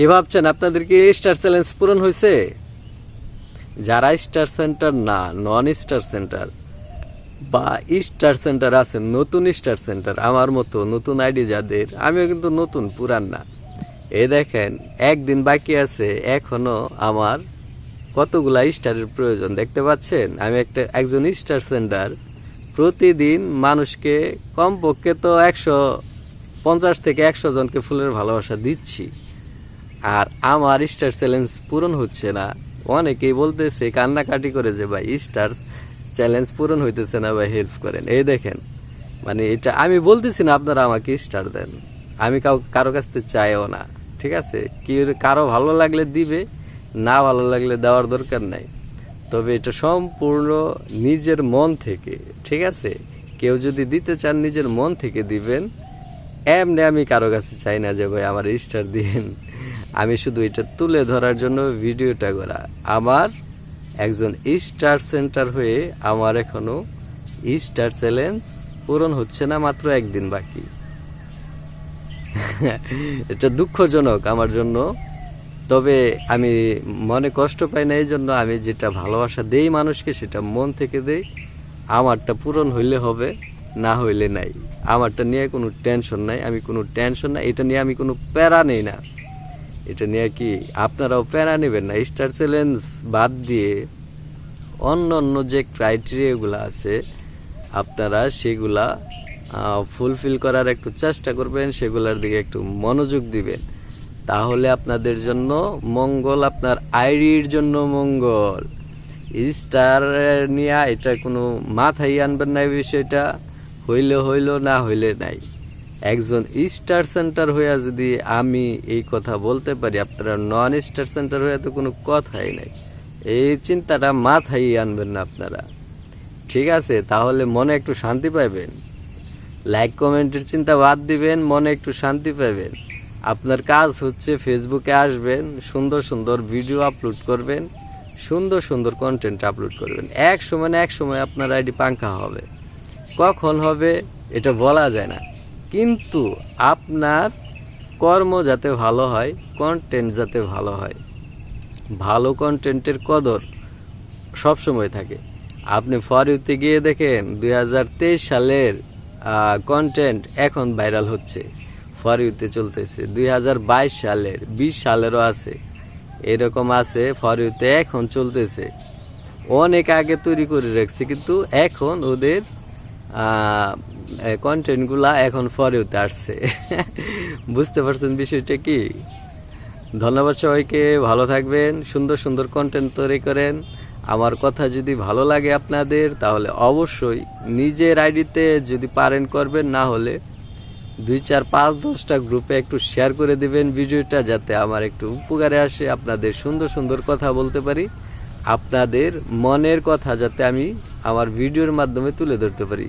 কি ভাবছেন? আপনাদের কি স্টার চ্যালেঞ্জ পূরণ হয়েছে? যারা স্টার সেন্টার না, নন স্টার সেন্টার বা স্টার সেন্টার আছে, নতুন স্টার সেন্টার আমার মতো নতুন আইডি যাদের, আমিও কিন্তু নতুন, পুরান না। এ দেখেন, একদিন বাকি আছে, এখনও আমার কতগুলা স্টারের প্রয়োজন, দেখতে পাচ্ছেন? আমি একটা, একজন স্টার সেন্টার, প্রতিদিন মানুষকে কমপক্ষে তো একশো পঞ্চাশ থেকে একশো জনকে ফুলের ভালোবাসা দিচ্ছি। আর আমার স্টার চ্যালেঞ্জ পূরণ হচ্ছে না। অনেকেই বলতেছে, কান্নাকাটি করে যে ভাই, স্টার চ্যালেঞ্জ পূরণ হইতেছে না, ভাই হেল্প করেন। এই দেখেন মানে এটা আমি বলতেছি না, আপনারা আমাকে স্টার দেন। আমি কাউ, কারও কাছ থেকে চাইও না, ঠিক আছে? কি কারও ভালো লাগলে দিবে, না ভালো লাগলে দেওয়ার দরকার নাই। তবে এটা সম্পূর্ণ নিজের মন থেকে, ঠিক আছে? কেউ যদি দিতে চান, নিজের মন থেকে দিবেন। এমনি আমি কারও কাছে চাই না যে, ভাই, আমার স্টার দিন আমি শুধু এটা তুলে ধরার জন্য ভিডিওটা করা। আমার একজন স্টার সেন্টার হয়ে আমার এখনও স্টার চ্যালেঞ্জ পূরণ হচ্ছে না মাত্র একদিন বাকি। এটা দুঃখজনক আমার জন্য। তবে আমি মনে কষ্ট পাই না এই জন্য আমি যেটা ভালোবাসা দেই মানুষকে, সেটা মন থেকে দেই। আমারটা পূরণ হইলে হবে, না হইলে নাই। আমারটা নিয়ে কোনো টেনশন নাই, আমি কোনো টেনশন নাই, এটা নিয়ে আমি কোনো প্যারা নেই না। এটা নিয়ে কি আপনারাও প্যারা নেবেন না? স্টার চ্যালেঞ্জ বাদ দিয়ে অন্য অন্য যে ক্রাইটেরিয়াগুলো আছে, আপনারা সেগুলা ফুলফিল করার একটু চেষ্টা করবেন, সেগুলোর দিকে একটু মনোযোগ দিবেন। তাহলে আপনাদের জন্য মঙ্গল, আপনার আইডির জন্য মঙ্গল। স্টার নিয়ে এটা কোনো মাথায় আনবেন না বিষয়টা। হইলে হইল না হইলে নাই। একজন স্টার সেন্টার হইয়া যদি আমি এই কথা বলতে পারি, আপনারা নন স্টার সেন্টার হইয়া তো কোনো কথাই নাই। এই চিন্তাটা মাথায় আনবেন না আপনারা। ঠিক আছে, তাহলে মনে একটু শান্তি পাইবেন। লাইক কমেন্টের চিন্তা বাদ দিবেন, মনে একটু শান্তি পাবেন আপনার কাজ হচ্ছে ফেসবুকে আসবেন, সুন্দর সুন্দর ভিডিও আপলোড করবেন, সুন্দর সুন্দর কন্টেন্ট আপলোড করবেন। এক সময় না এক সময় আপনার আইডি পাঙ্খা হবে। কখন হবে, এটা বলা যায় না। কিন্তু আপনার কর্ম যাতে ভালো হয় কন্টেন্ট যাতে ভালো হয়। ভালো কন্টেন্টের কদর সব সময় থাকে। আপনি ফরিউতে গিয়ে দেখেন দু হাজার তেইশ সালের কন্টেন্ট এখন ভাইরাল হচ্ছে। ফর ইউতে চলতেছে, দুই হাজার বাইশ সালের, বিশ সালেরও আছে। এরকম আছে ফরিউতে এখন চলতেছে। অনেক আগে তৈরি করে রাখছে, কিন্তু এখন ওদের কন্টেন্টগুলা এখন ইউতে আসছে। বুঝতে পারছেন বিষয়টা কি? ধন্যবাদ সবাইকে, ভালো থাকবেন, সুন্দর সুন্দর কন্টেন্ট তৈরি করেন। আমার কথা যদি ভালো লাগে আপনাদের, তাহলে অবশ্যই নিজের আইডিতে যদি পারেন করবেন, না হলে দুই চার পাঁচ দশটা গ্রুপে একটু শেয়ার করে দিবেন ভিডিওটা, যাতে আমার একটু উপকারে আসে, আপনাদের সুন্দর সুন্দর কথা বলতে পারি, আপনাদের মনের কথা যাতে আমি আমার ভিডিওর মাধ্যমে তুলে ধরতে পারি।